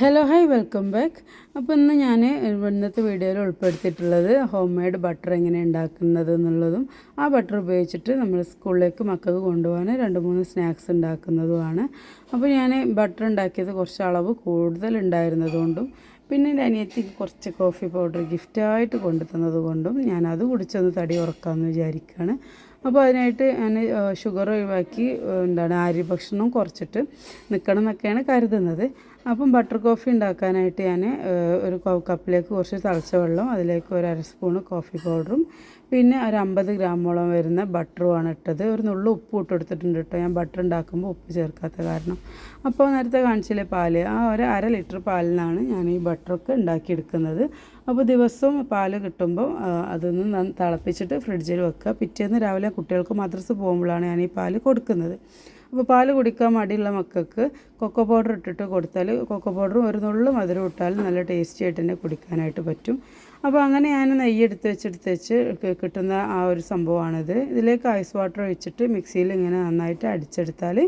Hello hi welcome back അപ്പോൾ ഇന്ന് ഞാൻ ഇന്നത്തെ വീഡിയോയിൽ ഉൾപ്പെടുത്തിയിട്ടുള്ളത് ഹോം മെയ്ഡ് ബട്ടർ എങ്ങനെ ഉണ്ടാക്കുന്നത് എന്നുള്ളതും ആ ബട്ടർ ഉപയോഗിച്ചിട്ട് നമ്മൾ സ്കൂളിലേക്ക് മക്കൾക്ക് കൊണ്ടുപോകാൻ രണ്ട് മൂന്ന് സ്നാക്സ് ഉണ്ടാക്കുന്നതുമാണ്. അപ്പോൾ ഞാൻ ബട്ടർ ഉണ്ടാക്കിയത് കുറച്ച് അളവ് കൂടുതൽ ഉണ്ടായിരുന്നതുകൊണ്ടും പിന്നെ എന്റെ അനിയത്തിക്ക് കുറച്ച് കോഫി പൗഡർ ഗിഫ്റ്റായിട്ട് കൊണ്ടു കൊണ്ടും ഞാൻ അത് കുടിച്ചൊന്ന് തടി ഉറക്കാമെന്ന് വിചാരിക്കുകയാണ് അപ്പോൾ അതിനായിട്ട് ഞാൻ ഷുഗർ ഒഴിവാക്കി എന്താണ് ആര്യ ഭക്ഷണം കുറച്ചിട്ട് നിൽക്കണം എന്നൊക്കെയാണ് കരുതുന്നത്. അപ്പം ബട്ടർ കോഫി ഉണ്ടാക്കാനായിട്ട് ഞാൻ ഒരു കപ്പിലേക്ക് കുറച്ച് തിളച്ച വെള്ളം അതിലേക്ക് ഒരു അര സ്പൂണ് കോഫി പൗഡറും പിന്നെ ഒരു അമ്പത് ഗ്രാമോളം വരുന്ന ബട്ടറുമാണ് ഇട്ടത്. ഒരു നുള്ളു ഉപ്പ് ഇട്ട് കൊടുത്തിട്ടുണ്ട് കേട്ടോ. ഞാൻ ബട്ടർ ഉണ്ടാക്കുമ്പോൾ ഉപ്പ് ചേർക്കാത്ത കാരണം. അപ്പോൾ നേരത്തെ കാണിച്ചില്ലേ പാൽ. ആ ഒരു അര ലിറ്റർ പാലിനാണ് ഞാൻ ഈ ബട്ടറൊക്കെ ഉണ്ടാക്കിയെടുക്കുന്നത്. അപ്പോൾ ദിവസവും പാൽ കിട്ടുമ്പോൾ അതൊന്ന് തിളപ്പിച്ചിട്ട് ഫ്രിഡ്ജിൽ വെക്കുക. പിറ്റേന്ന് രാവിലെ കുട്ടികൾക്ക് മദ്രസ് പോകുമ്പോഴാണ് ഞാൻ ഈ പാൽ കൊടുക്കുന്നത്. അപ്പോൾ പാൽ കുടിക്കാൻ മടിയുള്ള മക്കൾക്ക് കൊക്കോ പൗഡർ ഇട്ടിട്ട് കൊടുത്താൽ കൊക്കോ പൗഡറും ഒരു നുള്ളു മധുരം ഇട്ടാൽ നല്ല ടേസ്റ്റി ആയിട്ട് തന്നെ കുടിക്കാനായിട്ട് പറ്റും. അപ്പോൾ അങ്ങനെ ഞാൻ നെയ്യ് വെച്ചെടുത്ത് വെച്ച് കിട്ടുന്ന ആ ഒരു സംഭവമാണിത്. ഇതിലേക്ക് ഐസ് വാട്ടർ ഒഴിച്ചിട്ട് മിക്സിയിൽ ഇങ്ങനെ നന്നായിട്ട് അടിച്ചെടുത്താൽ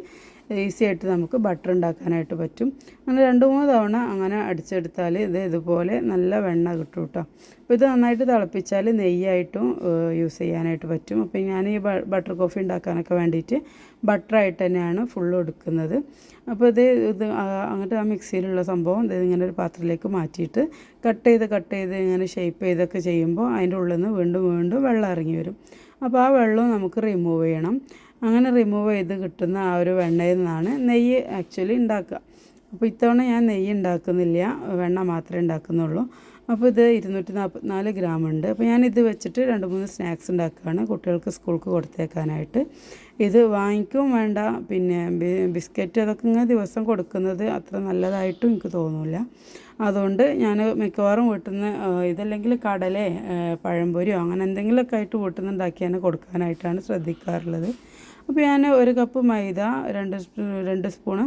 ഈസി ആയിട്ട് നമുക്ക് ബട്ടർ ഉണ്ടാക്കാനായിട്ട് പറ്റും. അങ്ങനെ രണ്ട് മൂന്ന് തവണ അങ്ങനെ അടിച്ചെടുത്താൽ ഇത് ഇതുപോലെ നല്ല വെണ്ണ കിട്ടും കേട്ടോ അപ്പോൾ ഇത് നന്നായിട്ട് തിളപ്പിച്ചാൽ നെയ്യായിട്ടും യൂസ് ചെയ്യാനായിട്ട് പറ്റും. അപ്പോൾ ഞാൻ ഈ ബട്ടർ കോഫി ഉണ്ടാക്കാനൊക്കെ വേണ്ടിയിട്ട് ബട്ടറായിട്ട് തന്നെയാണ് ഫുള്ള് എടുക്കുന്നത്. അപ്പോൾ ഇത് ഇത് അങ്ങോട്ട് ആ മിക്സിയിലുള്ള സംഭവം ഇത് ഇങ്ങനെ ഒരു പാത്രത്തിലേക്ക് മാറ്റിയിട്ട് കട്ട് ചെയ്ത് കട്ട് ചെയ്ത് ഇങ്ങനെ ഷേപ്പ് ചെയ്തൊക്കെ ചെയ്യുമ്പോൾ അതിന്റെ ഉള്ളിൽ നിന്ന് വീണ്ടും വീണ്ടും വെള്ളം ഇറങ്ങി വരും. അപ്പോൾ ആ വെള്ളം നമുക്ക് റിമൂവ് ചെയ്യണം. അങ്ങനെ റിമൂവ് ചെയ്ത് കിട്ടുന്ന ആ ഒരു വെണ്ണയിൽ നിന്നാണ് നെയ്യ് ആക്ച്വലി ഉണ്ടാക്കുക അപ്പോൾ ഇത്തവണ ഞാൻ നെയ്യ് ഉണ്ടാക്കുന്നില്ല വെണ്ണ മാത്രമേ ഉണ്ടാക്കുന്നുള്ളൂ അപ്പോൾ ഇത് ഇരുന്നൂറ്റി നാൽപ്പത്തിനാല് ഗ്രാം ഉണ്ട്. അപ്പോൾ ഞാൻ ഇത് വെച്ചിട്ട് രണ്ട് മൂന്ന് സ്നാക്സ് ഉണ്ടാക്കുകയാണ് കുട്ടികൾക്ക് സ്കൂൾക്ക് കൊടുത്തേക്കാനായിട്ട്. ഇത് വാങ്ങിക്കും വേണ്ട. പിന്നെ ബിസ്ക്കറ്റ് അതൊക്കെ ഇങ്ങനെ ദിവസം കൊടുക്കുന്നത് അത്ര നല്ലതായിട്ടും എനിക്ക് തോന്നില്ല അതുകൊണ്ട് ഞാൻ മിക്കവാറും വീട്ടിൽ നിന്ന് ഇതല്ലെങ്കിൽ കടലേ പഴംപൊരിയോ അങ്ങനെ എന്തെങ്കിലുമൊക്കെ ആയിട്ട് വീട്ടിൽ നിന്ന് ഉണ്ടാക്കിയാണ് കൊടുക്കാനായിട്ടാണ് ശ്രദ്ധിക്കാറുള്ളത്. അപ്പോൾ ഞാൻ ഒരു കപ്പ് മൈദ രണ്ട് രണ്ട് സ്പൂണ്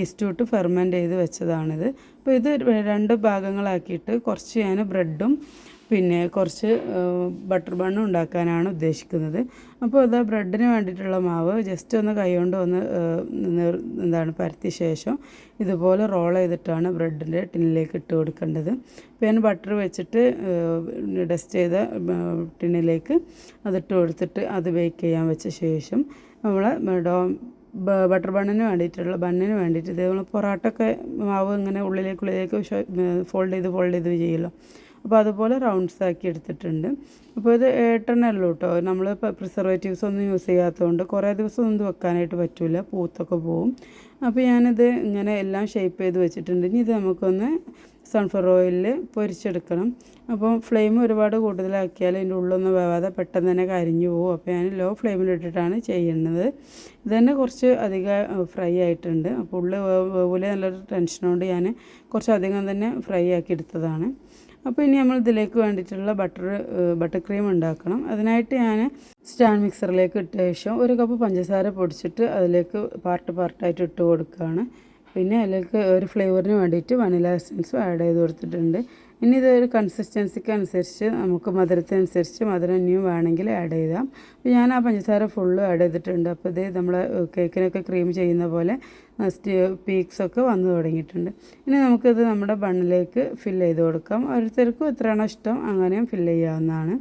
ഈസ്റ്റ് ഇട്ട് ഫെർമെന്റ് ചെയ്ത് വെച്ചതാണിത്. അപ്പോൾ ഇത് രണ്ട് ഭാഗങ്ങളാക്കിയിട്ട് കുറച്ച് ഞാൻ ബ്രെഡും പിന്നെ കുറച്ച് ബട്ടർ ബണ്ണും ഉണ്ടാക്കാനാണ് ഉദ്ദേശിക്കുന്നത്. അപ്പോൾ അത് ബ്രെഡിന് വേണ്ടിയിട്ടുള്ള മാവ്. ജസ്റ്റ് ഒന്ന് കൈകൊണ്ട് ഒന്ന് എന്താണ് പരത്തിയ ശേഷം ഇതുപോലെ റോൾ ചെയ്തിട്ടാണ് ബ്രെഡിന്റെ ടിന്നിലേക്ക് ഇട്ട് കൊടുക്കേണ്ടത്. ഞാൻ ബട്ടർ വെച്ചിട്ട് ഡസ്റ്റ് ചെയ്ത ടിന്നിലേക്ക് അതിട്ട് കൊടുത്തിട്ട് അത് ബേക്ക് ചെയ്യാൻ വെച്ച ശേഷം നമ്മൾ ഡോ ബട്ടർ ബണ്ണിന് വേണ്ടിയിട്ടുള്ള ബണ്ണിന് വേണ്ടിയിട്ട് ഇതേപോലെ പൊറാട്ടൊക്കെ മാവ് ഇങ്ങനെ ഉള്ളിലേക്ക് ഉള്ളിലേക്ക് ഫോൾഡ് ചെയ്ത് ഫോൾഡ് ചെയ്ത് ചെയ്യുമല്ലോ അപ്പോൾ അതുപോലെ റൗണ്ട്സ് ആക്കി എടുത്തിട്ടുണ്ട്. അപ്പോൾ ഇത് ഏട്ടെണ്ണല്ലോ കേട്ടോ? നമ്മൾ പ്രിസർവേറ്റീവ്സ് ഒന്നും യൂസ് ചെയ്യാത്തതുകൊണ്ട് കുറേ ദിവസം ഒന്നും വെക്കാനായിട്ട് പറ്റില്ല പൂത്തൊക്കെ പോവും. അപ്പോൾ ഞാനിത് ഇങ്ങനെ എല്ലാം ഷേപ്പ് ചെയ്ത് വെച്ചിട്ടുണ്ട്. ഇനി ഇത് നമുക്കൊന്ന് സൺഫ്ലവർ ഓയിലിൽ പൊരിച്ചെടുക്കണം. അപ്പോൾ ഫ്ലെയിം ഒരുപാട് കൂടുതലാക്കിയാൽ ഇതിന്റെ ഉള്ളൊന്നും വേവാതെ പെട്ടെന്ന് തന്നെ കരിഞ്ഞു പോകും. അപ്പോൾ ഞാൻ ലോ ഫ്ലെയിമിലിട്ടിട്ടാണ് ചെയ്യുന്നത്. ഇത് തന്നെ കുറച്ച് അധികം ഫ്രൈ ആയിട്ടുണ്ട്. അപ്പോൾ ഉള്ളിൽ വേവിലെ നല്ലൊരു ടെൻഷനുകൊണ്ട് ഞാൻ കുറച്ച് അധികം തന്നെ ഫ്രൈ ആക്കി എടുത്തതാണ്. അപ്പോൾ ഇനി നമ്മൾ ഇതിലേക്ക് വേണ്ടിയിട്ടുള്ള ബട്ടർ ബട്ടർ ക്രീം ഉണ്ടാക്കണം. അതിനായിട്ട് ഞാൻ സ്റ്റാൻഡ് മിക്സറിലേക്ക് ഇട്ട ശേഷം ഒരു കപ്പ് പഞ്ചസാര പൊടിച്ചിട്ട് അതിലേക്ക് പാർട്ട് പാർട്ടായിട്ട് ഇട്ട് കൊടുക്കുകയാണ്. പിന്നെ അതിലേക്ക് ഒരു ഫ്ലേവറിന് വേണ്ടിയിട്ട് വനില എസൻസും ആഡ് ചെയ്ത് കൊടുത്തിട്ടുണ്ട്. ഇനി ഇതൊരു കൺസിസ്റ്റൻസിക്ക് അനുസരിച്ച് നമുക്ക് മധുരത്തിനനുസരിച്ച് മധുരം ഇനിയും വേണമെങ്കിൽ ആഡ് ചെയ്യാം അപ്പോൾ ഞാൻ ആ പഞ്ചസാര ഫുള്ള് ആഡ് ചെയ്തിട്ടുണ്ട്. അപ്പോൾ ഇത് നമ്മൾ കേക്കിനൊക്കെ ക്രീം ചെയ്യുന്ന പോലെ പീക്സ് പീക്സൊക്കെ വന്നു തുടങ്ങിയിട്ടുണ്ട്. ഇനി നമുക്കിത് നമ്മുടെ ബണ്ണിലേക്ക് ഫില്ല് ചെയ്ത് കൊടുക്കാം. ഓരോരുത്തർക്കും എത്രയാണോ ഇഷ്ടം അങ്ങനെയും ഫില്ല് ചെയ്യാവുന്നതാണ്.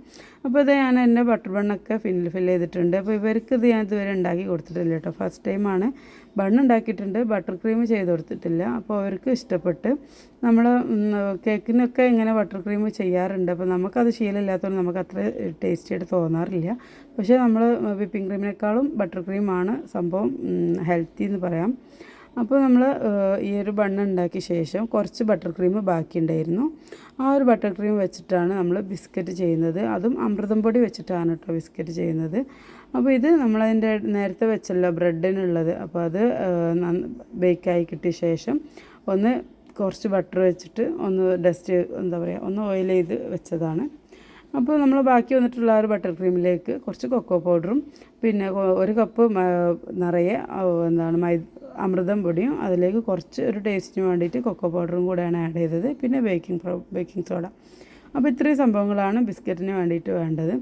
അപ്പോൾ ഇത് ഞാൻ എന്റെ ബട്ടർ ബണ്ണൊക്കെ ഫിൽ ഫില്ല് ചെയ്തിട്ടുണ്ട്. അപ്പോൾ ഇവർക്ക് ഇത് ഞാൻ ഇതുവരെ ഉണ്ടാക്കി കൊടുത്തിട്ടില്ല കേട്ടോ. ഫസ്റ്റ് ടൈമാണ് ബണ്ണ് ഉണ്ടാക്കിയിട്ടുണ്ട്. ബട്ടർ ക്രീം ചെയ്ത് കൊടുത്തിട്ടില്ല. അപ്പോൾ അവർക്ക് ഇഷ്ടപ്പെട്ട് നമ്മൾ കേക്കിനൊക്കെ ഇങ്ങനെ ബട്ടർ ക്രീം ചെയ്യാറുണ്ട്. അപ്പോൾ നമുക്കത് ശീലമില്ലാത്തതുകൊണ്ട് നമുക്ക് അത്ര ടേസ്റ്റി ആയിട്ട് തോന്നാറില്ല. പക്ഷേ നമ്മൾ വിപ്പിംഗ് ക്രീമിനേക്കാളും ബട്ടർ ക്രീമാണ് സംഭവം ഹെൽത്തി എന്ന് പറയാം. അപ്പോൾ നമ്മൾ ഈ ഒരു ബണ്ണ് ഉണ്ടാക്കിയ ശേഷം കുറച്ച് ബട്ടർ ക്രീം ബാക്കിയുണ്ടായിരുന്നു ആ ഒരു ബട്ടർ ക്രീം വെച്ചിട്ടാണ് നമ്മൾ ബിസ്ക്കറ്റ് ചെയ്യുന്നത്. അതും അമൃതം പൊടി വെച്ചിട്ടാണ് കേട്ടോ ബിസ്ക്കറ്റ് ചെയ്യുന്നത്. അപ്പോൾ ഇത് നമ്മളതിന്റെ നേരത്തെ വെച്ചല്ലോ ബ്രെഡിനുള്ളത്. അപ്പോൾ അത് ബേക്കായി കിട്ടിയ ശേഷം ഒന്ന് കുറച്ച് ബട്ടർ വെച്ചിട്ട് ഒന്ന് ഡസ്റ്റ് എന്താ പറയുക ഒന്ന് ഓയിൽ ചെയ്ത് വെച്ചതാണ്. അപ്പോൾ നമ്മൾ ബാക്കി വന്നിട്ടുള്ള ഒരു ബട്ടർ ക്രീമിലേക്ക് കുറച്ച് കൊക്കോ പൗഡറും പിന്നെ ഒരു കപ്പ് നിറയെ എന്താണ് മൈ അമൃതം പൊടിയും അതിലേക്ക് കുറച്ച് ഒരു ടേസ്റ്റിന് വേണ്ടിയിട്ട് കൊക്കോ പൗഡറും കൂടെയാണ് ആഡ് ചെയ്തത്. പിന്നെ ബേക്കിംഗ് ബേക്കിംഗ് സോഡ അപ്പോൾ ഇത്രയും സംഭവങ്ങളാണ് ബിസ്ക്കറ്റിന് വേണ്ടിയിട്ട് വേണ്ടത്.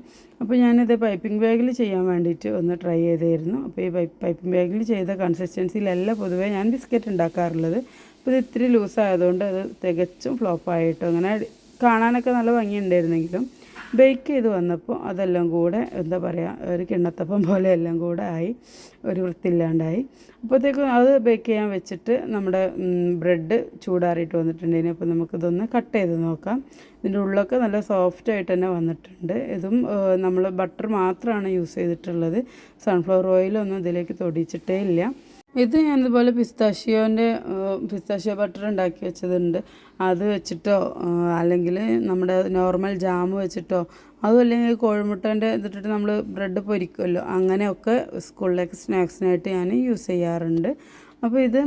അപ്പോൾ ഞാനിത് പൈപ്പിംഗ് ബാഗിൽ ചെയ്യാൻ വേണ്ടിയിട്ട് ഒന്ന് ട്രൈ ചെയ്തായിരുന്നു. അപ്പോൾ ഈ പൈപ്പിംഗ് ബാഗിൽ ചെയ്ത കൺസിസ്റ്റൻസിയിലല്ല പൊതുവേ ഞാൻ ബിസ്ക്കറ്റ് ഉണ്ടാക്കാറുള്ളത്. അപ്പോൾ ഇത് ഇത്തിരി ലൂസായതുകൊണ്ട് അത് തികച്ചും ഫ്ലോപ്പായിട്ടും അങ്ങനെ കാണാനൊക്കെ നല്ല ഭംഗിയുണ്ടായിരുന്നെങ്കിലും ബേക്ക് ചെയ്ത് വന്നപ്പോൾ അതെല്ലാം കൂടെ എന്താ പറയുക ഒരു കിണ്ണത്തപ്പം പോലെ എല്ലാം കൂടെ ആയി ഒരു വൃത്തിയില്ലാണ്ടായി. അപ്പോഴത്തേക്കും അത് ബേക്ക് ചെയ്യാൻ വെച്ചിട്ട് നമ്മുടെ ബ്രെഡ് ചൂടാറിയിട്ട് വന്നിട്ടുണ്ടെങ്കിൽ അപ്പോൾ നമുക്കിതൊന്ന് കട്ട് ചെയ്ത് നോക്കാം. ഇതിന്റെ ഉള്ളൊക്കെ നല്ല സോഫ്റ്റ് ആയിട്ട് തന്നെ വന്നിട്ടുണ്ട്. ഇതും നമ്മൾ ബട്ടർ മാത്രമാണ് യൂസ് ചെയ്തിട്ടുള്ളത്. സൺഫ്ലവർ ഓയിലൊന്നും ഇതിലേക്ക് തൊടിച്ചിട്ടേ ഇല്ല. ഇത് ഞാൻ ഇതുപോലെ പിസ്താഷ്യോന്റെ പിസ്താഷ്യോ ബട്ടർ ഉണ്ടാക്കി വെച്ചതുണ്ട്. അത് വെച്ചിട്ടോ അല്ലെങ്കിൽ നമ്മുടെ നോർമൽ ജാം വെച്ചിട്ടോ അതും അല്ലെങ്കിൽ കോഴിമുട്ടേന്റെ ഇതിട്ടിട്ട് നമ്മൾ ബ്രെഡ് പൊരിക്കുമല്ലോ അങ്ങനെയൊക്കെ സ്കൂളിലേക്ക് സ്നാക്സിനായിട്ട് ഞാൻ യൂസ് ചെയ്യാറുണ്ട്. അപ്പോൾ ഇത്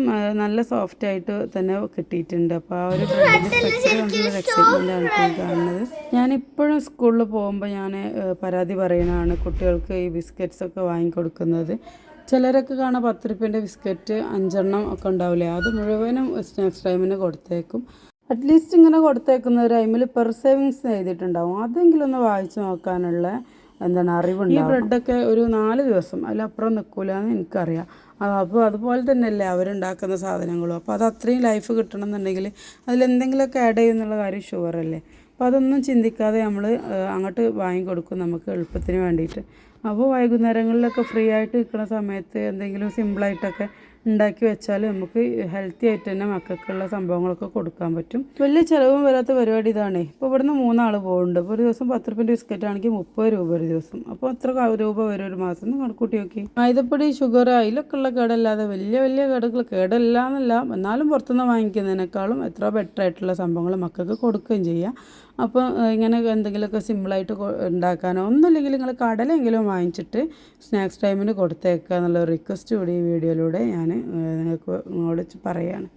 നല്ല സോഫ്റ്റ് ആയിട്ട് തന്നെ കിട്ടിയിട്ടുണ്ട്. അപ്പോൾ ആ ഒരു ബ്രെഡിന്റെ സ്ട്രക്ചർ കണ്ടുള്ള എക്സൈറ്റ്മെന്റ് ആണ് കാണുന്നത്. ഞാനിപ്പോഴും സ്കൂളിൽ പോകുമ്പോൾ ഞാൻ പരാതി പറയണതാണ് കുട്ടികൾക്ക് ഈ ബിസ്ക്കറ്റ്സ് ഒക്കെ വാങ്ങിക്കൊടുക്കുന്നത്. ചിലരൊക്കെ കാണാൻ പത്ത് റുപ്യന്റെ ബിസ്ക്കറ്റ് അഞ്ചെണ്ണം ഒക്കെ ഉണ്ടാവില്ലേ? അത് മുഴുവനും സ്നാക്സ് ടൈമിന് കൊടുത്തേക്കും. അറ്റ്ലീസ്റ്റ് ഇങ്ങനെ കൊടുത്തേക്കുന്ന ഒരു ടൈമിൽ പെർ സേവിങ്സ് എഴുതിയിട്ടുണ്ടാവും. അതെങ്കിലും ഒന്ന് വായിച്ചു നോക്കാനുള്ള എന്താണ് അറിവുണ്ട് ഈ ബ്രെഡൊക്കെ ഒരു നാല് ദിവസം അതിലപ്പുറം നിൽക്കില്ല എന്ന് എനിക്കറിയാം അപ്പോൾ അതുപോലെ തന്നെയല്ലേ അവരുണ്ടാക്കുന്ന സാധനങ്ങളും. അപ്പോൾ അത് അത്രയും ലൈഫ് കിട്ടണം എന്നുണ്ടെങ്കിൽ അതിലെന്തെങ്കിലുമൊക്കെ ആഡ് ചെയ്യുന്നുള്ള കാര്യം ഷുവറല്ലേ അപ്പോൾ അതൊന്നും ചിന്തിക്കാതെ നമ്മൾ അങ്ങോട്ട് വാങ്ങിക്കൊടുക്കും നമുക്ക് എളുപ്പത്തിന് വേണ്ടിയിട്ട് അപ്പോൾ വൈകുന്നേരങ്ങളിലൊക്കെ ഫ്രീ ആയിട്ട് നിൽക്കുന്ന സമയത്ത് എന്തെങ്കിലും സിമ്പിളായിട്ടൊക്കെ ഉണ്ടാക്കി വെച്ചാൽ നമുക്ക് ഹെൽത്തി ആയിട്ട് തന്നെ മക്കൾക്കുള്ള സംഭവങ്ങളൊക്കെ കൊടുക്കാൻ പറ്റും. വലിയ ചിലവും വരാത്ത പരിപാടി ഇതാണ്. ഇപ്പോൾ ഇവിടുന്ന് മൂന്നാൾ പോകുന്നുണ്ട് ഇപ്പോൾ ഒരു ദിവസം പത്ത് റുപ്യന്റെ ബിസ്ക്കറ്റ് ആണെങ്കിൽ മുപ്പത് രൂപ ഒരു ദിവസം. അപ്പോൾ അത്ര രൂപ വരും ഒരു മാസം. കണക്കൂട്ടി നോക്കി. മൈദപ്പൊടി ഷുഗർ അതിലൊക്കെ ഉള്ള കേടല്ലാതെ വലിയ വലിയ കേടുകൾ കേടല്ല എന്നല്ല എന്നാലും പുറത്തുനിന്ന് വാങ്ങിക്കുന്നതിനേക്കാളും എത്ര ബെറ്റർ ആയിട്ടുള്ള സംഭവങ്ങൾ മക്കൾക്ക് കൊടുക്കുകയും ചെയ്യാം. അപ്പോൾ ഇങ്ങനെ എന്തെങ്കിലുമൊക്കെ സിമ്പിളായിട്ട് ഉണ്ടാക്കാനോ ഒന്നുമില്ലെങ്കിൽ നിങ്ങൾ കടലെങ്കിലും വാങ്ങിച്ചിട്ട് സ്നാക്സ് ടൈമിന് കൊടുത്തേക്കുക എന്നുള്ള റിക്വസ്റ്റ് കൂടി ഈ വീഡിയോയിലൂടെ ഞാൻ നിങ്ങൾക്ക് നിങ്ങളോട് പറയുകയാണ്